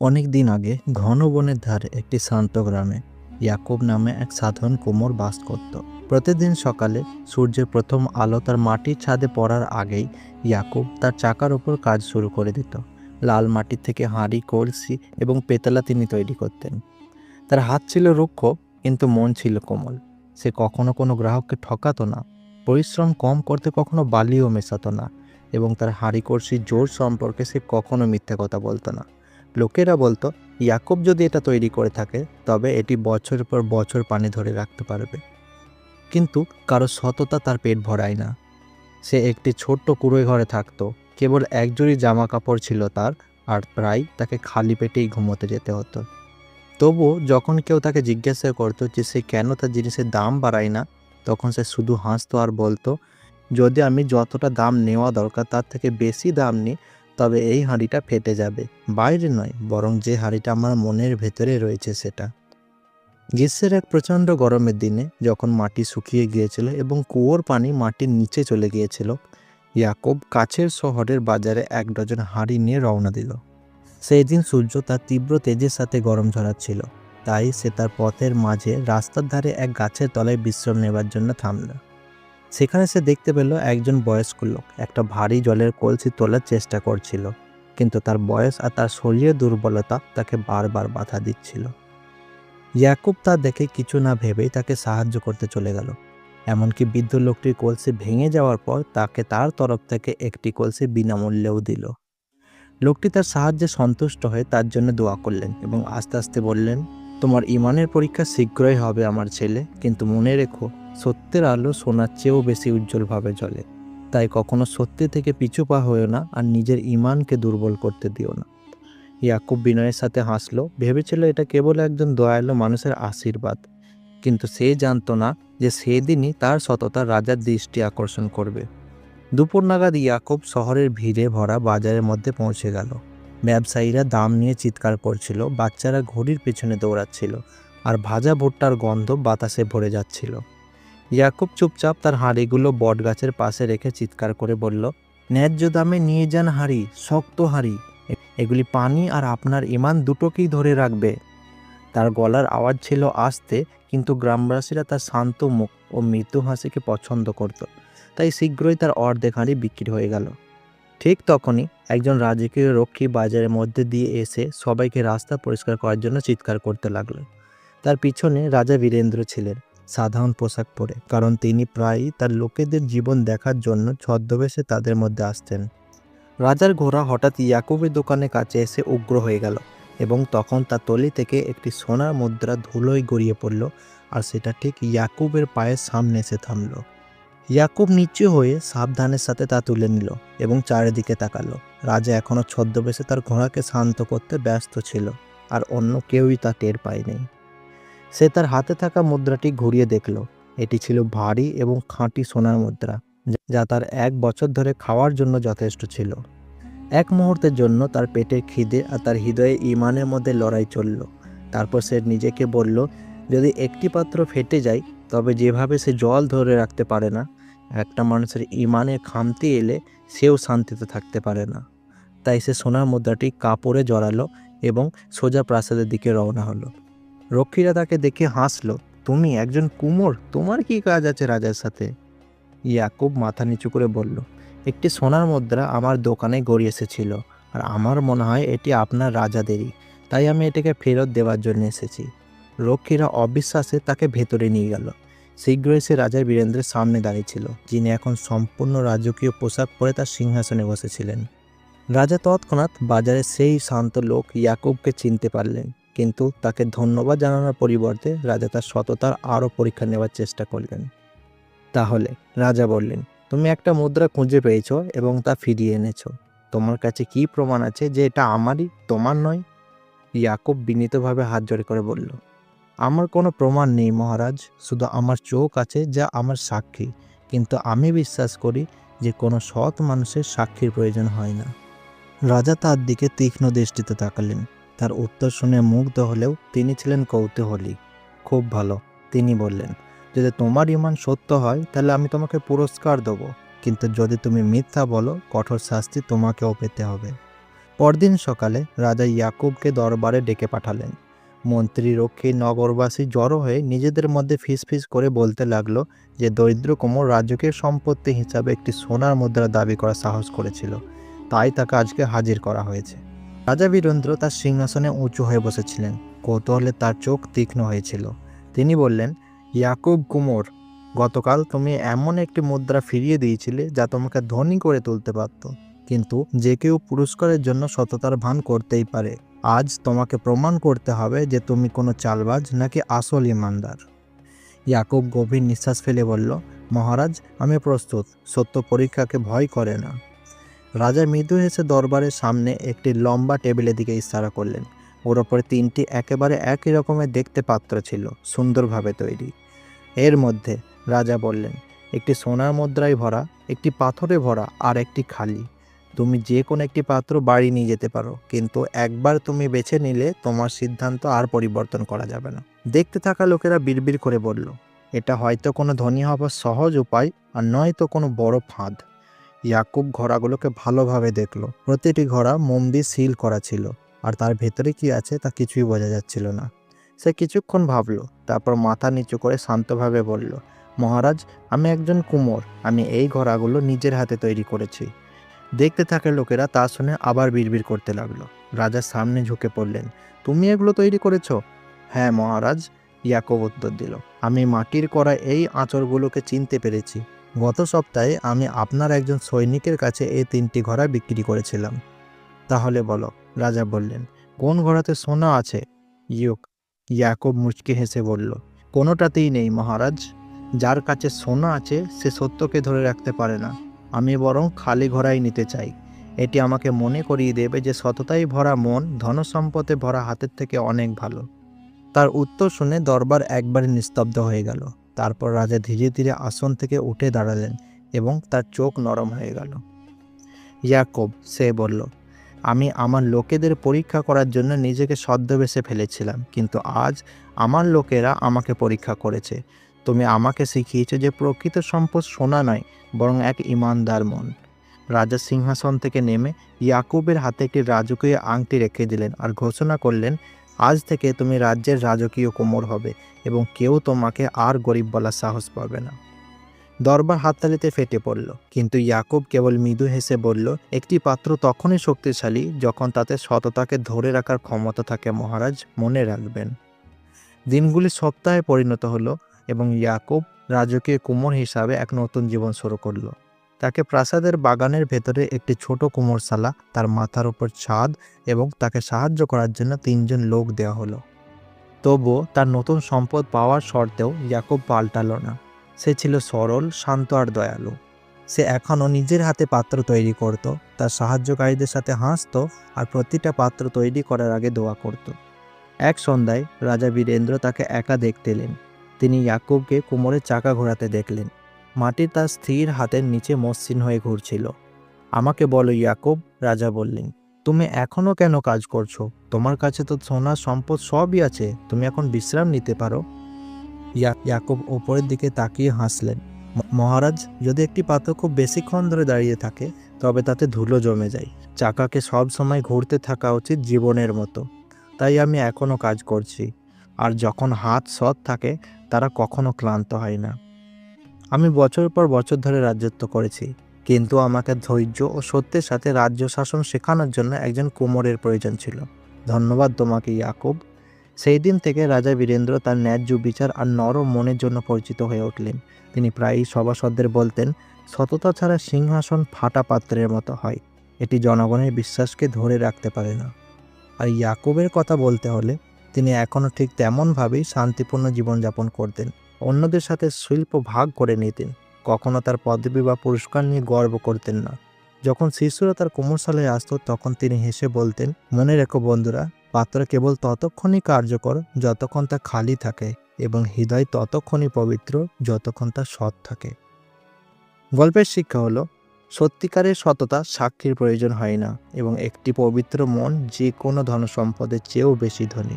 অনেক দিন আগে ঘন বনের ধারে একটি শান্ত গ্রামে ইয়াকুব নামে এক সাধারণ কোমর বাস করত। প্রতিদিন সকালে সূর্যের প্রথম আলো তার মাটির ছাদে পড়ার আগেই ইয়াকুব তার চাকার ওপর কাজ শুরু করে দিত। লাল মাটি থেকে হাঁড়ি, কলসি এবং পেতলা তিনি তৈরি করতেন। তার হাত ছিল রুক্ষ, কিন্তু মন ছিল কোমল। সে কখনো কোনো গ্রাহককে ঠকাতো না। পরিশ্রম কম করতে কখনো বালিও মেশাতো না এবং তার হাঁড়ি কলসির জোর সম্পর্কে সে কখনো মিথ্যে কথা বলতো না। লোকেরা বলতো, ইয়াকুব যদি এটা তৈরি করে থাকে, তবে এটি বছরের পর বছর পানি ধরে রাখতে পারবে। কিন্তু কারও সততা তার পেট ভরায় না। সে একটি ছোট্ট কুড়োয় ঘরে থাকতো, কেবল একজোড়ি জামা কাপড় ছিল তার, আর প্রায় তাকে খালি পেটেই ঘুমোতে যেতে হতো। তবুও যখন কেউ তাকে জিজ্ঞাসা করতো যে সে কেন তার জিনিসের দাম বাড়ায় না, তখন সে শুধু হাসতো আর বলতো, যদি আমি যতটা দাম নেওয়া দরকার তার থেকে বেশি দাম নিই তবে এই হাঁড়িটা ফেটে যাবে। বাইরে নয়, বরং যে হাঁড়িটা আমার মনের ভেতরে রয়েছে সেটা। গ্রীষ্মের এক প্রচণ্ড গরমের দিনে যখন মাটি শুকিয়ে গিয়েছিল এবং কুয়োর পানি মাটির নিচে চলে গিয়েছিল, ইয়াকুব কাছের শহরের বাজারে এক ডজন হাঁড়ি নিয়ে রওনা দিল। সেই দিন সূর্য তার তীব্র তেজের সাথে গরম ঝরাচ্ছিল, তাই সে তার পথের মাঝে রাস্তার ধারে এক গাছের তলায় বিশ্রাম নেবার জন্য থামল। সেখানে সে দেখতে পেল একজন বয়স্ক লোক। একটা ভারী জলের কলসি তোলার চেষ্টা করছিল, কিন্তু তার বয়স আর তার শরীরের দুর্বলতা তাকে বারবার বাধা দিচ্ছিল। ইয়াকুব তা দেখে কিছু না ভেবেই তাকে সাহায্য করতে চলে গেল। এমনকি বৃদ্ধ লোকটির কলসি ভেঙে যাওয়ার পর তাকে তার তরফ থেকে একটি কলসি বিনামূল্যেও দিল। লোকটি তার সাহায্যে সন্তুষ্ট হয়ে তার জন্য দোয়া করলেন এবং আস্তে আস্তে বললেন, তোমার ইমানের পরীক্ষা শীঘ্রই হবে আমার ছেলে, কিন্তু মনে রেখো সত্যের আলো সোনার চেয়েও বেশি উজ্জ্বলভাবে জ্বলে। তাই কখনো সত্যি থেকে পিছু পা হয়েও না আর নিজের ইমানকে দুর্বল করতে দিও না। ইয়াকুব বিনয়ের সাথে হাসলো, ভেবেছিল এটা কেবল একজন দয়ালু মানুষের আশীর্বাদ। কিন্তু সে জানতো না যে সেদিনই তার সততা রাজার দৃষ্টি আকর্ষণ করবে। দুপুর নাগাদ ইয়াকুব শহরের ভিড়ে ভরা বাজারের মধ্যে পৌঁছে গেল। ব্যবসায়ীরা দাম নিয়ে চিৎকার করছিল, বাচ্চারা ঘড়ির পেছনে দৌড়াচ্ছিল আর ভাজা ভুট্টার গন্ধ বাতাসে ভরে যাচ্ছিল। ইয়াকুব চুপচাপ তার হাঁড়িগুলো বটগাছের পাশে রেখে চিৎকার করে বলল, ন্যায্য দামে নিয়ে যান হাঁড়ি, শক্ত হাঁড়ি। এগুলি পানি আর আপনার ইমান দুটোকেই ধরে রাখবে। তার গলার আওয়াজ ছিল আস্তে, কিন্তু গ্রামবাসীরা তার শান্ত মুখ ও মৃদু হাসিকে পছন্দ করত। তাই শীঘ্রই তার অর্ধেক হাঁড়ি বিক্রি হয়ে গেল। ঠিক তখনই একজন রাজকীয় রক্ষী বাজারের মধ্যে দিয়ে এসে সবাইকে রাস্তা পরিষ্কার করার জন্য চিৎকার করতে লাগল। তার পিছনে রাজা বীরেন্দ্র ছিলেন। সাধারণ পোশাক পরে, কারণ তিনি প্রায়ই তার লোকেদের জীবন দেখার জন্য ছদ্মবেশে তাদের মধ্যে আসতেন। রাজার ঘোড়া হঠাৎ ইয়াকুবের দোকানের কাছে এসে উগ্র হয়ে গেল এবং তখন তার তলি থেকে একটি সোনার মুদ্রা ধুলোয় গড়িয়ে পড়ল আর সেটা ঠিক ইয়াকুবের পায়ের সামনে এসে থামল। ইয়াকুব নিচু হয়ে সাবধানের সাথে তা তুলে নিল এবং চারিদিকে তাকালো। রাজা এখনও ছদ্মবেশে তার ঘোড়াকে শান্ত করতে ব্যস্ত ছিল আর অন্য কেউই তা টের পায়নি। সে তার হাতে থাকা মুদ্রাটি ঘুরিয়ে দেখল। এটি ছিল ভারী এবং খাঁটি সোনার মুদ্রা, যা- তার এক বছর ধরে খাওয়ার জন্য যথেষ্ট ছিল। এক মুহূর্তের জন্য তার পেটের খিদে আর তার হৃদয়ে ইমানের মধ্যে লড়াই চলল। তারপর সে নিজেকে বলল, যদি একটি পাত্র ফেটে যায়, তবে যেভাবে সে জল ধরে রাখতে পারে না, একটা মানুষের ইমানের খামতি এলে সেও শান্তিতে থাকতে পারে না। তাই সে সোনার মুদ্রাটি কাপড়ে জড়ালো এবং সোজা প্রাসাদের দিকে রওনা হলো। রক্ষীরা তাকে দেখে হাসলো, তুমি একজন কুমোর, তোমার কি কাজ আছে রাজার সাথে? ইয়াকুব মাথা নিচু করে বলল, একটি সোনার মুদ্রা আমার দোকানে গড়ি এসেছিল, আর আমার মনে হয় এটি আপনার রাজাদেরই, তাই আমি এটাকে ফেরত দেওয়ার জন্য এসেছি। রক্ষীরা অবিশ্বাসে তাকে ভেতরে নিয়ে গেল। শীঘ্রই সে রাজা বীরেন্দ্রের সামনে দাঁড়িয়েছিল, যিনি এখন সম্পূর্ণ রাজকীয় পোশাক পরে তার সিংহাসনে বসেছিলেন। রাজা তৎক্ষণাৎ বাজারে সেই শান্ত লোক ইয়াকুবকে চিনতে পারলেন। কিন্তু তাকে ধন্যবাদ জানানোর পরিবর্তে রাজা তার সততার আরও পরীক্ষা নেওয়ার চেষ্টা করলেন। তাহলে রাজা বললেন, তুমি একটা মুদ্রা খুঁজে পেয়েছ এবং তা ফিরিয়ে এনেছো। তোমার কাছে কি প্রমাণ আছে যে এটা আমারই, তোমার নয়? ইয়াকুব বিনীতভাবে হাত জোড়ে করে বলল, আমার কোনো প্রমাণ নেই মহারাজ, শুধু আমার চোখ আছে যা আমার সাক্ষী। কিন্তু আমি বিশ্বাস করি যে কোনো সৎ মানুষের সাক্ষীর প্রয়োজন হয় না। রাজা তার দিকে তীক্ষ্ণ দৃষ্টিতে তাকালেন। তার উত্তর শুনে মুগ্ধ হলেও তিনি ছিলেন কৌতূহলী। খুব ভালো, তিনি বললেন, যদি তোমার ইমান সত্য হয়, তাহলে আমি তোমাকে পুরস্কার দেবো। কিন্তু যদি তুমি মিথ্যা বলো, কঠোর শাস্তি তোমাকেও পেতে হবে। পরদিন সকালে রাজা ইয়াকুবকে দরবারে ডেকে পাঠালেন। মন্ত্রী রক্ষী নগরবাসী জড়ো হয়ে নিজেদের মধ্যে ফিসফিস করে বলতে লাগল যে দরিদ্র কোমর রাজকীয় সম্পত্তি হিসাবে একটি সোনার মুদ্রা দাবি করা সাহস করেছিল। তাই তাকে আজকে হাজির করা হয়েছে। রাজা বীরেন্দ্র তার সিংহাসনে উঁচু হয়ে বসেছিলেন। কৌতূহলে তার চোখ তীক্ষ্ণ হয়েছিল। তিনি বললেন, ইয়াকুব কুমোর, গতকাল তুমি এমন একটি মুদ্রা ফিরিয়ে দিয়েছিলে যা তোমাকে ধনী করে তুলতে পারত। কিন্তু যে কেউ পুরস্কারের জন্য সততার ভান করতেই পারে। আজ তোমাকে প্রমাণ করতে হবে যে তুমি কোনো চালবাজ নাকি আসল ইমানদার। ইয়াকুব গভীর নিঃশ্বাস ফেলে বলল, মহারাজ, আমি প্রস্তুত। সত্য পরীক্ষাকে ভয় করে না। রাজা মৃদু হেসে দরবারের সামনে একটি লম্বা টেবিলের দিকে ইশারা করলেন। ওর ওপরে তিনটি একেবারে একই রকমের দেখতে পাত্র ছিল, সুন্দরভাবে তৈরি। এর মধ্যে রাজা বললেন, একটি সোনার মুদ্রায় ভরা, একটি পাথরে ভরা আর একটি খালি। তুমি যে কোনো একটি পাত্র বাড়ি নিয়ে যেতে পারো, কিন্তু একবার তুমি বেছে নিলে তোমার সিদ্ধান্ত আর পরিবর্তন করা যাবে না। দেখতে থাকা লোকেরা বিড়বিড় করে বলল, এটা হয়তো কোনো ধনী হবার সহজ উপায় আর নয়তো কোনো বড় ফাঁদ। ইয়াকুব ঘোড়াগুলোকে ভালোভাবে দেখল। প্রতিটি ঘোড়া মোম দিয়ে সিল করা ছিল, আর তার ভেতরে কি আছে তা কিছুই বোঝা যাচ্ছিল না। সে কিছুক্ষণ ভাবলো, তারপর মাথা নিচু করে শান্তভাবে বলল, মহারাজ, আমি একজন কুমোর, আমি এই ঘোড়াগুলো নিজের হাতে তৈরি করেছি। দেখতে থাকা লোকেরা তা শুনে আবার বিড়বিড় করতে লাগল। রাজার সামনে ঝুঁকে পড়লেন, তুমি এগুলো তৈরি করেছ? হ্যাঁ মহারাজ, ইয়াকব উত্তর দিল, আমি মাটির করা এই আঁচড়গুলোকে চিনতে পেরেছি। গত সপ্তাহে আমি আপনার একজন সৈনিকের কাছে এই তিনটি ঘোড়া বিক্রি করেছিলাম। তাহলে বলো, রাজা বললেন, কোন ঘোড়াতে সোনা আছে? ইউক ইয়াকব মুচকে হেসে বলল, কোনোটাতেই নেই মহারাজ। যার কাছে সোনা আছে, সে সত্যকে ধরে রাখতে পারে না। আমি বরং খালি ঘোড়াই নিতে চাই। এটি আমাকে মনে করিয়ে দেবে যে সততাই ভরা মন, ধনসম্পদে ভরা হাতের থেকে অনেক ভালো। তার উত্তর শুনে দরবার একবারে নিস্তব্ধ হয়ে গেল। তারপর রাজা ধীরে ধীরে আসন থেকে উঠে দাঁড়ালেন এবং তার চোখ নরম হয়ে গেল। ইয়াকব, সে বলল, আমি আমার লোকেদের পরীক্ষা করার জন্য নিজেকে ছদ্মবেশে ফেলেছিলাম, কিন্তু আজ আমার লোকেরা আমাকে পরীক্ষা করেছে। তুমি আমাকে শিখিয়েছো যে প্রকৃত সম্পদ সোনা নয়, বরং এক ইমানদার মন। রাজা সিংহাসন থেকে নেমে ইয়াকুবের হাতে একটি রাজকীয় আংটি রেখে দিলেন আর ঘোষণা করলেন আজ থেকে তুমি রাজ্যের রাজকীয় কোমর হবে এবং কেউ তোমাকে আর গরিব বলার সাহস পাবে না। দরবার হাততালিতে ফেটে পড়ল, কিন্তু ইয়াকুব কেবল মৃদু হেসে বলল, একটি পাত্র তখনই শক্তিশালী যখন তাতে সততাকে ধরে রাখার ক্ষমতা থাকে, মহারাজ, মনে রাখবেন। দিনগুলি সপ্তাহে পরিণত হলো এবং ইয়াকুব রাজকীয় কুমোর হিসাবে এক নতুন জীবন শুরু করল। তাকে প্রাসাদের বাগানের ভেতরে একটি ছোট কুমোরশালা, তার মাথার উপর ছাদ এবং তাকে সাহায্য করার জন্য তিনজন লোক দেওয়া হলো। তবুও তার নতুন সম্পদ পাওয়ার শর্তেও ইয়াকুব পাল্টালো না। সে ছিল সরল, শান্ত আর দয়ালু। সে এখনও নিজের হাতে পাত্র তৈরি করত, তার সাহায্যকারীদের সাথে হাসতো আর প্রতিটা পাত্র তৈরি করার আগে দোয়া করত। এক সন্ধ্যায় রাজা বীরেন্দ্র তাকে একা দেখতে এলেন। তিনি ইয়াকুবকে কোমরের চাকা ঘোরাতে দেখলেন। মাটি তার স্থির হাতের নিচে মসৃণ হয়ে ঘুরছিল। আমাকে বলো, ইয়াকুব, রাজা বললেন, তুমি এখনও কেন কাজ করছ? তোমার কাছে তো সোনার সম্পদ সবই আছে, তুমি এখন বিশ্রাম নিতে পারো? ইয়া, ইয়াকুব ওপরের দিকে তাকিয়ে হাসলেন মহারাজ, যদি একটি পাথর খুব বেশিক্ষণ ধরে দাঁড়িয়ে থাকে, তবে তাতে ধুলো জমে যায়। চাকাকে সব সময় ঘুরতে থাকা উচিত জীবনের মতো। তাই আমি এখনও কাজ করছি। আর যখন হাত সৎ থাকে, তারা কখনো ক্লান্ত হয় না। আমি বছর পর বছর ধরে রাজত্ব করেছি, কিন্তু আমাকে ধৈর্য ও সত্যের সাথে রাজ্য শাসন শেখানোর জন্য একজন কোমরের প্রয়োজন ছিল। ধন্যবাদ তোমাকে, ইয়াকুব। সেই দিন থেকে রাজা বীরেন্দ্র তার ন্যায্য বিচার আর নরম মনের জন্য পরিচিত হয়ে উঠলেন। তিনি প্রায়ই সভাসদদের বলতেন, সততা ছাড়া সিংহাসন ফাটা পাত্রের মতো হয়। এটি জনগণের বিশ্বাসকে ধরে রাখতে পারে না। আর ইয়াকুবের কথা বলতে হলে তিনি এখনও ঠিক তেমনভাবেই শান্তিপূর্ণ জীবনযাপন করতেন। অন্যদের সাথে শিল্প ভাগ করে নিতেন। কখনো তার পদবি বা পুরস্কার নিয়ে গর্ব করতেন না। যখন শিশুরা তার কোমরশালায় আসত, তখন তিনি হেসে বলতেন, মনে রেখো বন্ধুরা, পাত্র কেবল ততক্ষণই কার্যকর যতক্ষণ তা খালি থাকে এবং হৃদয় ততক্ষণই পবিত্র যতক্ষণ তা সৎ থাকে। গল্পের শিক্ষা হলো, সত্যিকারের সততা সাক্ষীর প্রয়োজন হয় না এবং একটি পবিত্র মন যে কোনো ধনসম্পদের চেয়েও বেশি ধনী।